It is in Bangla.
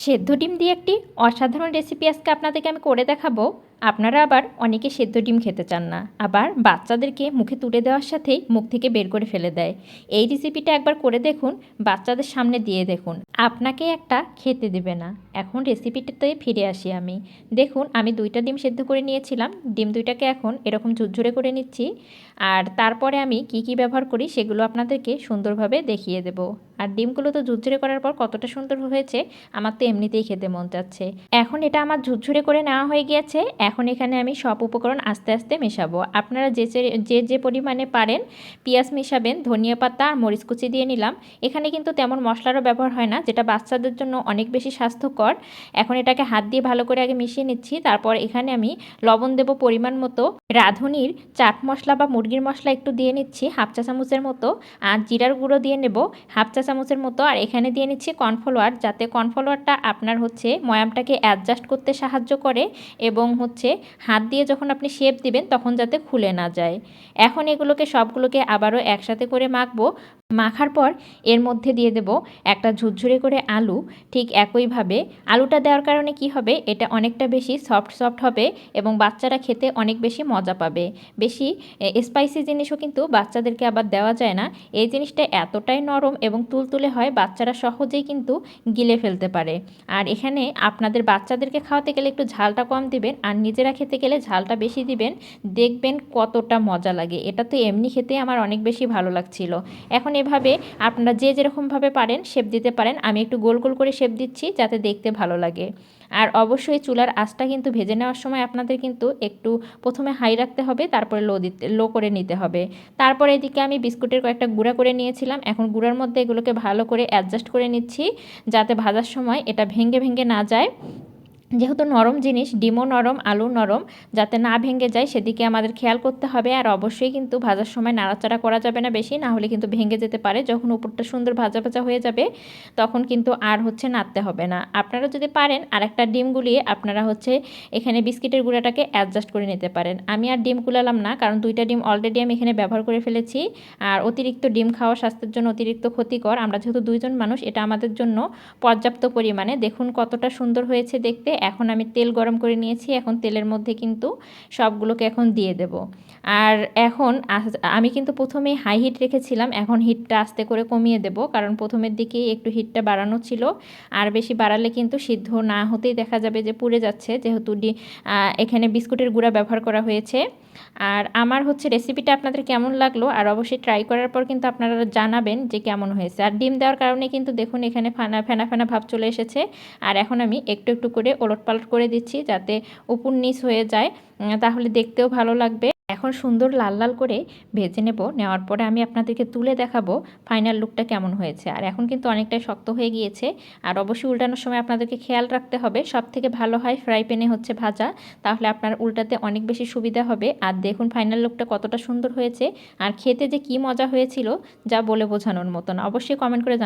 সেদ্ধ ডিম দিয়ে একটি অসাধারণ রেসিপি আজকে আপনাদেরকে আমি করে দেখাবো। আপনারা আবার অনেকে সেদ্ধ ডিম খেতে চান না, আবার বাচ্চাদেরকে মুখে তুলে দেওয়ার সাথেই মুখ থেকে বের করে ফেলে দেয়। এই রেসিপিটা একবার করে দেখুন, বাচ্চাদের সামনে দিয়ে দেখুন। আপনাকে একটা খেতে দেবে না। এখন রেসিপিটাতে ফিরে আসি আমি। দেখুন, আমি দুইটা ডিম সেদ্ধ করে নিয়েছিলাম। ডিম দুইটাকে এখন এরকম ঝুরঝুরে করে নিচ্ছি। আর তারপরে আমি কি কি ব্যবহার করি সেগুলো আপনাদেরকে সুন্দরভাবে দেখিয়ে দেব। আর ডিমগুলো তো ঝুরঝুরে করার পর কতটা সুন্দর হয়েছে, আমার তো এমনিতেই খেতে মন চাচ্ছে। এখন এটা আমার ঝুরঝুরে করে নেওয়া হয়ে গিয়েছে। এখন এখানে আমি সব উপকরণ আস্তে আস্তে মেশাবো। আপনারা যে যে- যে পরিমাণে পারেন পেঁয়াজ মেশাবেন, ধনিয়া পাতা আর মরিচ কুচি দিয়ে নিলাম। এখানে কিন্তু তেমন মশলারও ব্যবহার হয় না, যেটা বাচ্চাদের জন্য অনেক বেশি স্বাস্থ্যকর। এখন এটাকে হাত দিয়ে ভালো করে আগে মিশিয়ে নিচ্ছি। তারপর এখানে আমি লবণ দেব পরিমাণ মতো। রাঁধুনির চাট মশলা বা মুরগির মশলা একটু দিয়ে নিচ্ছি হাফ চা চামচের মতো। আর জিরার গুঁড়ো দিয়ে নেব হাফ চা চামচের মতো। আর এখানে দিয়ে নিচ্ছি কর্নফ্লাওয়ার যাতে কর্নফ্লাওয়ারটা আপনার হচ্ছে ময়ামটাকে অ্যাডজাস্ট করতে সাহায্য করে এবং হচ্ছে হাত দিয়ে যখন আপনি শেপ দিবেন তখন যাতে খুলে না যায়। এখন এগুলোকে সবগুলোকে আবারও একসাথে করে মাখবো। মাখার পর এর মধ্যে দিয়ে দেব একটা ঝুরঝুরে করে আলু। ঠিক একইভাবে আলুটা দেওয়ার কারণে কি হবে? এটা অনেকটা বেশি সফট সফট হবে এবং বাচ্চারা খেতে অনেক বেশি মজা পাবে। বেশি স্পাইসি জিনিসও কিন্তু বাচ্চাদেরকে আবার দেওয়া যায় না। এই জিনিসটা এতটাই নরম এবং তুলতুলে হয়, বাচ্চারা সহজেই কিন্তু গিলে ফেলতে পারে। আর এখানে আপনাদের বাচ্চাদেরকে খাওয়াতে গেলে একটু ঝালটা কম দিবেন, আর নিজেরা খেতে গেলে ঝালটা বেশি দিবেন, দেখবেন কতটা মজা লাগে। এটা তো এমনি খেতে আমার অনেক বেশি ভালো লাগছিল। এখন এভাবে আপনারা যে যেরকমভাবে পারেন শেপ দিতে পারেন। আমি একটু গোল গোল করে শেপ দিচ্ছি যাতে দেখতে ভালো লাগে। আর অবশ্যই চুলার আঁচটা কিন্তু ভেজে নেওয়ার সময় আপনাদের কিন্তু একটু প্রথমে হাই রাখতে হবে, তারপরে লো দিতে, লো করে নিতে হবে। তারপরে এদিকে আমি বিস্কুটের কয়েকটা গুঁড়া করে নিয়েছিলাম। এখন গুঁড়ার মধ্যে এগুলোকে ভালো করে অ্যাডজাস্ট করে নিচ্ছি, যাতে ভাজার সময় এটা ভেঙে ভেঙে না যায়। যেহেতু নরম জিনিস, ডিমও নরম আলু নরম, যাতে না ভেঙে যায় সেদিকে আমাদের খেয়াল করতে হবে। আর অবশ্যই কিন্তু ভাজার সময় নাড়াচাড়া করা যাবে না বেশি, না হলে কিন্তু ভেঙে যেতে পারে। যখন উপরটা সুন্দর ভাজা ভাজা হয়ে যাবে, তখন কিন্তু আর হচ্ছে নাড়তে হবে না। আপনারা যদি পারেন আর একটা ডিম গুলিয়ে আপনারা হচ্ছে এখানে বিস্কিটের গুঁড়াটাকে অ্যাডজাস্ট করে নিতে পারেন। আমি আর ডিম গুলালাম না, কারণ দুইটা ডিম অলরেডি আমি এখানে ব্যবহার করে ফেলেছি। আর অতিরিক্ত ডিম খাওয়া স্বাস্থ্যের জন্য অতিরিক্ত ক্ষতিকর। আমরা যেহেতু দুইজন মানুষ, এটা আমাদের জন্য পর্যাপ্ত পরিমাণে। দেখুন কতটা সুন্দর হয়েছে দেখতে। এখন আমি তেল গরম করে নিয়েছি, এখন তেলের মধ্যে কিন্তু সবগুলোকে এখন দিয়ে দেব। আর এখন আমি কিন্তু প্রথমে হাই হিট রেখেছিলাম, এখন হিটটা আস্তে করে কমিয়ে দেব, কারণ প্রথমের দিকেই একটু হিটটা বাড়ানো ছিল। আর বেশি বাড়ালে কিন্তু সিদ্ধ না হতেই দেখা যাবে যে পুড়ে যাচ্ছে, যেহেতু এখানে বিস্কুটের গুঁড়া ব্যবহার করা হয়েছে। আর আমার হচ্ছে রেসিপিটা আপনাদের কেমন লাগল, আর অবশ্যই ট্রাই করার পর কিন্তু আপনারা জানাবেন যে কেমন হয়েছে। আর ডিম দেওয়ার কারণে কিন্তু দেখুন এখানে ফানা, ফেনা ফেনা ভাব চলে এসেছে। আর এখন আমি একটু একটু করে ওলট পালট করে দিচ্ছি যাতে উপর নিচ হয়ে যায় তাহলে দেখতেও ভালো লাগবে। এখন সুন্দর লাল লাল করে ভেজে নেব, নেওয়ার পরে আমি আপনাদেরকে তুলে দেখাবো ফাইনাল লুকটা কেমন হয়েছে। আর এখন কিন্তু অনেকটাই শক্ত হয়ে গিয়েছে, আর অবশ্যই উল্টানোর সময় আপনাদেরকে খেয়াল রাখতে হবে সব থেকে ভালো হয় ফ্রাই প্যানে হচ্ছে ভাজা, তাহলে আপনার উল্টাতে অনেক বেশি সুবিধা হবে। আর দেখুন ফাইনাল লুকটা কতটা সুন্দর হয়েছে, আর খেতে যে কি মজা হয়েছিল, যা বলে বোঝানোর মতো না অবশ্যই কমেন্ট করে।